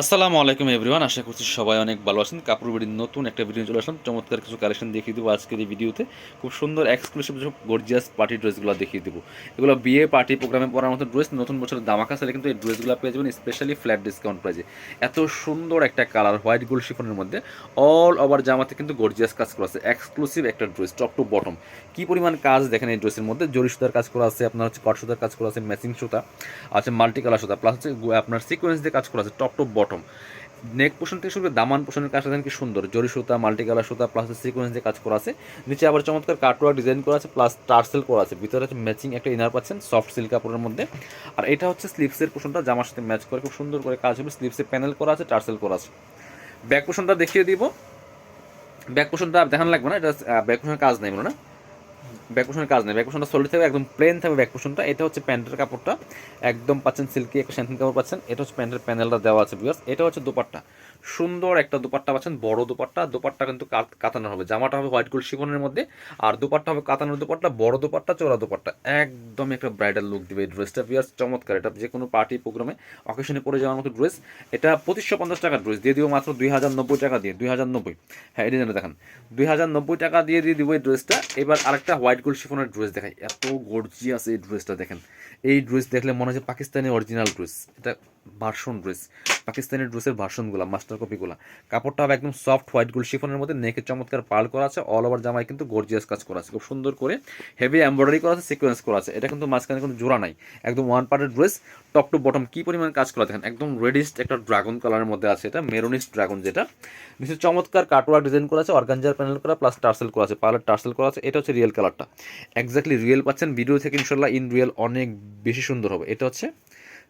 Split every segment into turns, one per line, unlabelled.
আসসালামু আলাইকুম এভরিওয়ান, আশা করছি সবাই অনেক ভালো আছেন। কাপড় বিড়ির নতুন একটা ভিডিও চলে আসলাম। চমৎকার কিছু কালেকশন দেখিয়ে দেবো আজকের এই ভিডিওতে খুব সুন্দর এক্সক্লুসিভ সব গর্জিয়াস পার্টি ড্রেসগুলো দেখিয়ে দেবো। এগুলো বিয়ে পার্টি প্রোগ্রামে পরার মতো ড্রেস নতুন বছরের দামাকা সেলে কিন্তু এই ড্রেসগুলো পেয়ে যাবেন স্পেশালি ফ্ল্যাট ডিসকাউন্ট প্রাইজে এত সুন্দর একটা কালার হোয়াইট গোল্ড শিফনের মধ্যে অল ওভার জামাতে কিন্তু গর্জিয়াস কাজ করা আছে। এক্সক্লুসিভ একটা ড্রেস টপ টু বটম কি পরিমাণ কাজ দেখেন এই ড্রেসের মধ্যে? জরি সুতার কাজ করা আছে, আপনার হচ্ছে কট সুতার কাজ করা আছে ম্যাচিং সুতা আছে মাল্টি কালার সুতা প্লাস হচ্ছে আপনার সিকোয়েন্স দিয়ে কাজ করা আছে টপ টু বটম নেক পোষণ থেকে শুরু করে দামান পোষণের কাজটা দেখেন কি সুন্দর। জরি সুতা মাল্টি কালার সুতা প্লাস সিকোয়েন্স কাজ করা আছে। নিচে আবার চমৎকার কাটওয়ার্ক ডিজাইন করা আছে প্লাস টার্সেল করা আছে। ভিতরে হচ্ছে ম্যাচিং একটা ইনার পাচ্ছেন সফট সিল্ক কাপড়ের মধ্যে। আর এটা হচ্ছে স্লিপসের পোষণটা জামার সাথে ম্যাচ করে খুব সুন্দর করে কাজ হবে। স্লিপসে প্যানেল করা আছে টার্সেল করা আছে। ব্যাক পোষণটা দেখিয়ে দিব। ব্যাক পোষণটা দেখানো লাগবে না, এটা ব্যাক পোষণের কাজ নেই না। ব্যাক কাজ নেই। ব্যাক পোষণটা সলিড থাকবে, একদম প্লেন থাকবে ব্যাক এটা হচ্ছে প্যান্টের কাপড়টা। একদম পাচ্ছেন সিল্কি একটা শ্যান্থিন কাপড় পাচ্ছেন। এটা হচ্ছে প্যান্টের প্যানেলটা দেওয়া আছে বিকজ এটা হচ্ছে দুপাট্টা। সুন্দর একটা দুপাট্টা পাচ্ছেন, বড় দুপাট্টা। দুপাট্টা কিন্তু কাত- কাতানো হবে। জামাটা হবে হোয়াইট গোল্ড শিফনের মধ্যে। আর দুপাট্টা হবে কাতানোর দুপাট্টা, বড় দুপাট্টা চোরা দুপাট্টা। একদম একটা ব্রাইডাল লুক দিবে এই ড্রেসটা বিয়ার্স চমৎকার। এটা যে কোনো পার্টি প্রোগ্রামে অকেশনে পরে যাওয়ার মতো ড্রেস এটা পঁচিশশো পঞ্চাশ টাকার ড্রেস দিয়ে দিব মাত্র দুই হাজার নব্বই টাকা দিয়ে। দুই হাজার নব্বই। হ্যাঁ এই ডিজাইনটা দেখেন। দুই হাজার নব্বই টাকা দিয়ে দিয়ে দিব এই ড্রেসটা এবার আরেকটা হোয়াইট গোল্ড শিফনের ড্রেস দেখায় এত গর্জিয়াস এই ড্রেসটা দেখেন। এই ড্রেস দেখলে মনে হচ্ছে পাকিস্তানি অরিজিনাল ড্রেস এটা ভার্সন ড্রেস, পাকিস্তানি ড্রেসের ভার্সনগুলো মাস্টার কপিগুলো কাপড়টা হবে একদম সফট হোয়াইট গোল্ড শিফনের মধ্যে নেকে চমৎকার পাল করা আছে অল ওভার জামায় কিন্তু গর্জিয়াস কাজ করা আছে। খুব সুন্দর করে হেভি এমব্রয়ডারি করা আছে সিকোয়েন্স করা আছে। এটা কিন্তু মাঝখানে কোনো জোড়া নাই, একদম ওয়ান পার্টের ড্রেস টপ টু বটম কি পরিমাণ কাজ করা দেখেন, একদম রেডিস্ট একটা ড্রাগন কালারের মধ্যে আছে এটা মেরুনিস্ট ড্রাগন যেটা। নিচে চমৎকার কাটওয়ার্ক ডিজাইন করা আছে অর্গানজার প্যানেল করা প্লাস টার্সেল করা আছে পার্লার টার্সেল করা আছে, এটা হচ্ছে রিয়েল কালারটা এক্স্যাক্টলি রিয়েল পাচ্ছেন ভিডিও থেকে ইনশাল্লাহ ইন রিয়েল অনেক বেশি সুন্দর হবে। এটা হচ্ছে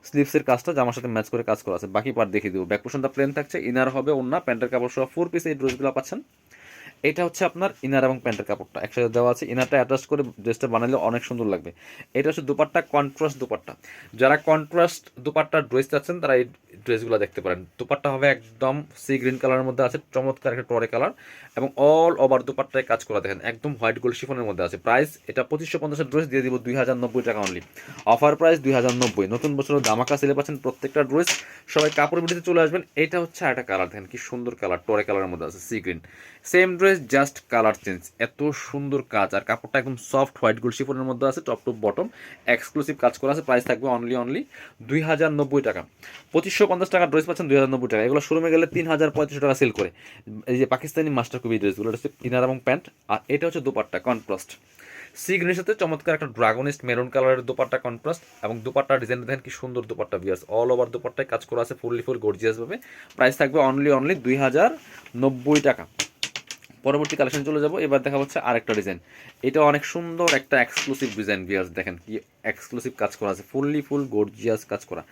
স্লিভসের কাজটা জামার সাথে ম্যাচ করে কাজ করা আছে। বাকি পার্ট দেখিয়ে দেবো। ব্যাক পোর্শনটা প্লেন থাকছে ইনার হবে অন্য প্যান্টের কাপড় সহ ফোর পিস এই ড্রেসগুলো পাচ্ছেন। এটা হচ্ছে আপনার ইনার এবং প্যান্টের কাপড়টা। একসাথে দেওয়া আছে ইনারটা অ্যাটাচ করে ড্রেসটা বানালে অনেক সুন্দর লাগবে। এটা হচ্ছে দুপাট্টা কন্ট্রাস্ট দুপাট্টা। যারা কন্ট্রাস্ট দুপাট্টা ড্রেস চাচ্ছেন, তারা এই ড্রেসগুলো দেখতে পারেন। দুপাট্টা হবে একদম সি গ্রিন কালারের মধ্যে আছে, চমৎকার একটা টরে কালার এবং অল ওভার দুপাট্টায় কাজ করা দেখেন, একদম হোয়াইট গোল্ড শিফনের মধ্যে আছে। প্রাইস এটা পঁচিশশো পঞ্চাশের ড্রেস দিয়ে দিব দুই হাজার নব্বই টাকা অনলি অফার প্রাইস দুই হাজার নব্বই। নতুন বছরের দামাকা সেলে পাচ্ছেন প্রত্যেকটা ড্রেস সবাই কাপড় বিটিতে চলে আসবেন। এটা হচ্ছে একটা কালার দেখেন কি সুন্দর কালার টরে কালারের মধ্যে আছে sea green same dress just colour change এত সুন্দর কাজ। আর কাপড়টা একদম সফট হোয়াইট গোল্ড শিফনের মধ্যে আছে টপ টু বটম এক্সক্লুসিভ কাজ করা আছে প্রাইস থাকবে অনলি অনলি দুই হাজার নব্বই টাকা। পঁচিশশো পঞ্চাশ টাকা ড্রেস পাচ্ছেন দুই হাজার নব্বই টাকা। এগুলো শোরুমে গেলে তিন হাজার পঁয়ত্রিশশো টাকা সেল করে। এই যে পাকিস্তানি মাস্টার কবি ড্রেসগুলো এটা হচ্ছে ইনার এবং প্যান্ট আর এটা হচ্ছে দুপাট্টা কনট্রাস্ট সি সাথে চমৎকার একটা ড্রাগনিস্ট মেরুন কালারের দুপাট্টা কনট্রাস্ট এবং দুপাট্টা ডিজাইন দেখেন কি সুন্দর দুপাট্টা বিয়ার্স অল ওভার দুপাট্টায় কাজ করা আছে ফুললি ফুল গর্জিয়াস ভাবে। প্রাইস থাকবে অনলি অনলি দুই হাজার নব্বই টাকা। পরবর্তী কালেকশন চলে যাব। এবার দেখা হচ্ছে আরেকটা ডিজাইন এটা অনেক সুন্দর একটা এক্সক্লুসিভ ডিজাইন বিয়ার্স দেখেন কি এক্সক্লুসিভ কাজ করা আছে। ফুললি ফুল গর্জিয়াস কাজ করা।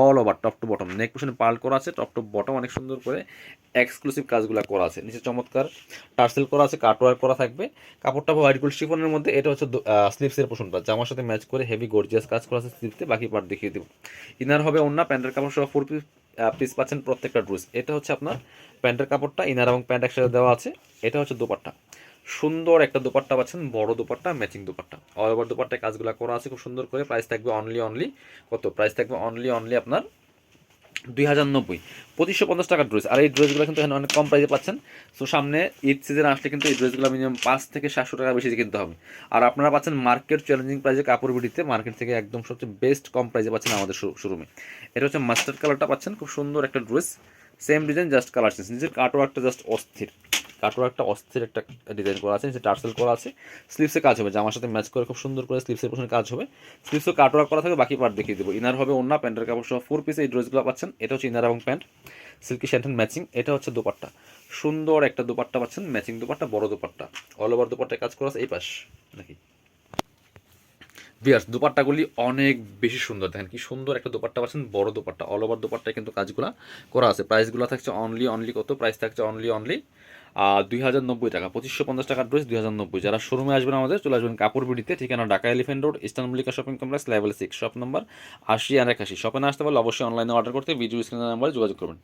All over top to bottom neck পোশনে পাল করা আছে টপ টু বটম অনেক সুন্দর করে এক্সক্লুসিভ কাজগুলো করা আছে। নিচে চমৎকার টার্সেল করা আছে কাটওয়ার করা থাকবে। কাপড়টা হোয়াইট গোল্ড শিফনের মধ্যে, এটা হচ্ছে স্লিপসের পোশনটা জামার সাথে ম্যাচ করে হেভি গর্জিয়াস কাজ করা আছে স্লিপতে বাকি পার্ট দেখিয়ে দেবো। ইনার হবে অন্য প্যান্টের কাপড় সহ ফোর পিস পিস পাচ্ছেন প্রত্যেকটা ড্রুস এটা হচ্ছে আপনার প্যান্টের কাপড়টা, ইনার এবং প্যান্ট একসাথে দেওয়া আছে। এটা হচ্ছে দোপাট্টা। সুন্দর একটা দোপাট্টা পাচ্ছেন, বড় dupatta matching dupatta. All over দোপাট্টায় কাজগুলো করা আছে, খুব সুন্দর করে। প্রাইস থাকবে অনলি অনলি কত? প্রাইস থাকবে অনলি অনলি আপনার দুই হাজার নব্বই। পঁচিশশো পঞ্চাশ টাকার ড্রেস আর এই ড্রেসগুলো কিন্তু এখানে অনেক কম প্রাইসে পাচ্ছেন। সো সামনে ঈদ সিজন আসলে কিন্তু এই ড্রেসগুলো মিনিমাম পাঁচ থেকে সাতশো টাকা বেশি কিনতে হবে। আর আপনারা পাচ্ছেন মার্কেট চ্যালেঞ্জিং প্রাইসে কাপড় বিটিতে মার্কেট থেকে একদম সবচেয়ে বেস্ট কম প্রাইসে পাচ্ছেন আমাদের শোরুমে এটা হচ্ছে মাস্টার্ড কালারটা পাচ্ছেন। খুব সুন্দর একটা dress same design just colour change নিজের কাটওয়ার্কটা জাস্ট অস্থির। কাটওয়ার্কটা অস্থির একটা ডিজাইন করা আছে, নিচে টার্সেল করা আছে স্লিপসে কাজ হবে, জামার সাথে ম্যাচ করে খুব সুন্দর করে স্লিপসের পোশনে কাজ হবে স্লিপসও কাটওয়ার্ক করা থাকে বাকি পার্ট দেখিয়ে দেবো। ইনার হবে অন্য প্যান্টের কাপড় সহ ফোর পিসে এই ড্রেসগুলো পাচ্ছেন, এটা হচ্ছে ইনার এবং প্যান্ট সিল্কি শ্যান্টেন ম্যাচিং এটা হচ্ছে দোপাট্টা। সুন্দর একটা দোপাট্টা পাচ্ছেন ম্যাচিং দোপাট্টা, বড় দোপাট্টা। অল ওভার দোপাট্টায় কাজ করা আছে, এই পাশ নাকি? বিয়ার্স, দোপাট্টাগুলি অনেক বেশি সুন্দর। দেখেন কি সুন্দর একটা দোপাট্টা পাচ্ছেন, বড় দোপাট্টা অল ওভার দোপাট্টায় কিন্তু কাজগুলো করা আছে। প্রাইসগুলো থাকছে অনলি অনলি কত? প্রাইস থাকছে অনলি অনলি দুই হাজার নব্বই টাকা, পঁচিশশো পঞ্চাশ টাকার ড্রেস দুই হাজার নব্বই। যারা শোরুমে আসবেন আমাদের, চলে আসবেন কাপড় বিডিতে, ঠিকানা Dhaka elephant road eastern Mallika shopping complex level six shop number আশি আর একাশি শপে না আসতে পারলে অবশ্যই অনলাইনে অর্ডার করতে ভিডিও স্ক্রিনের নাম্বারে যোগাযোগ করবেন।